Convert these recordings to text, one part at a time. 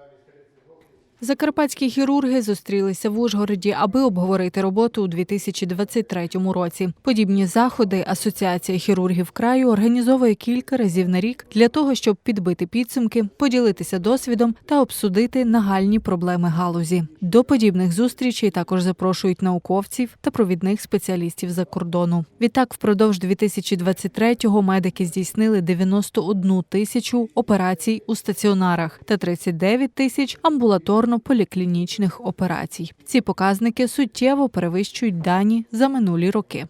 están Закарпатські хірурги зустрілися в Ужгороді, аби обговорити роботу у 2023 році. Подібні заходи Асоціація хірургів краю організовує кілька разів на рік для того, щоб підбити підсумки, поділитися досвідом та обсудити нагальні проблеми галузі. До подібних зустрічей також запрошують науковців та провідних спеціалістів за кордону. Відтак, впродовж 2023-го медики здійснили 91 тисячу операцій у стаціонарах та 39 тисяч амбулаторно-поліклінічних операцій. Ці показники суттєво перевищують дані за минулі роки.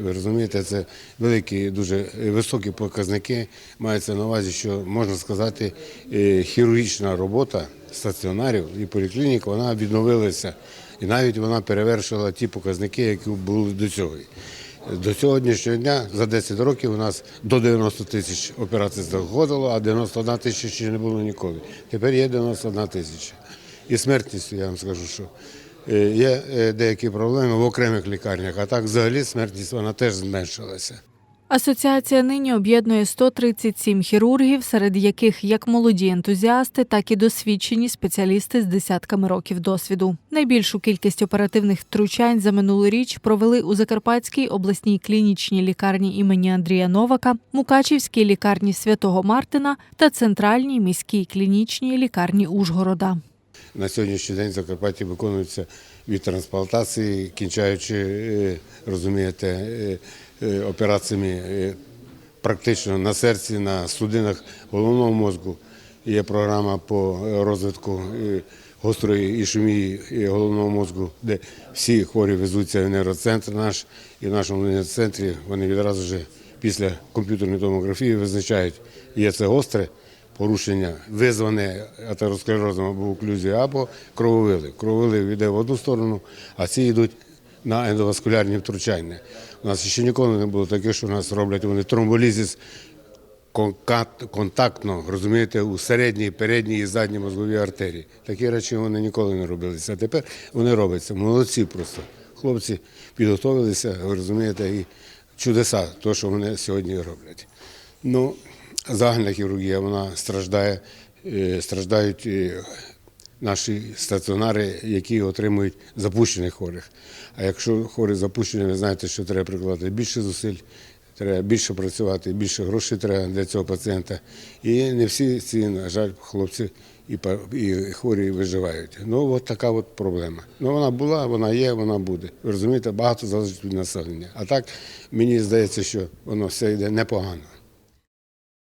Ви розумієте, це великі, дуже високі показники. Мається на увазі, що можна сказати, е, хірургічна робота стаціонарів і поліклінік вона відновилася, і навіть вона перевершила ті показники, які були до цього. До сьогоднішнього дня за 10 років у нас до 90 тисяч операцій заходило, а 91 тисяча ще не було ніколи. Тепер є 91 тисяча. І смертністю, я вам скажу, що е, є е, деякі проблеми в окремих лікарнях, а так взагалі смертність вона теж зменшилася. Асоціація нині об'єднує 137 хірургів, серед яких як молоді ентузіасти, так і досвідчені спеціалісти з десятками років досвіду. Найбільшу кількість оперативних втручань за минулу річ провели у Закарпатській обласній клінічній лікарні імені Андрія Новака, Мукачівській лікарні Святого Мартина та центральній міській клінічній лікарні Ужгорода. На сьогоднішній день в Закарпатті виконуються від трансплантації, кінчаючи, е, розумієте, е, е, операціями практично на серці, на судинах головного мозку. Є програма по розвитку гострої ішемії головного мозку, де всі хворі везуться в нейроцентр наш, і в нашому нейроцентрі вони відразу ж після комп'ютерної томографії визначають, є це гостре порушення, визване атеросклерозом або оклюзією, або крововилив. Крововилив йде в одну сторону, а ці йдуть на ендоваскулярні втручання. У нас ще ніколи не було таке, що у нас роблять вони тромболізис контактно, розумієте, у середній, передній і задній мозговій артерії. Такі речі вони ніколи не робилися. А тепер вони робляться. Молодці просто. Хлопці підготовилися, ви розумієте, і чудеса, то, що вони сьогодні роблять. Ну, загальна хірургія, вона страждає, е, страждають е, наші стаціонари, які отримують запущених хворих. А якщо хворий запущений, ви знаєте, що треба прикладати більше зусиль, треба більше працювати, більше грошей треба для цього пацієнта. І не всі ці, на жаль, хлопці і, і хворі виживають. Ну, от така от проблема. Ну, вона була, вона є, вона буде. Ви розумієте, багато залежить від населення. А так, мені здається, що воно все йде непогано.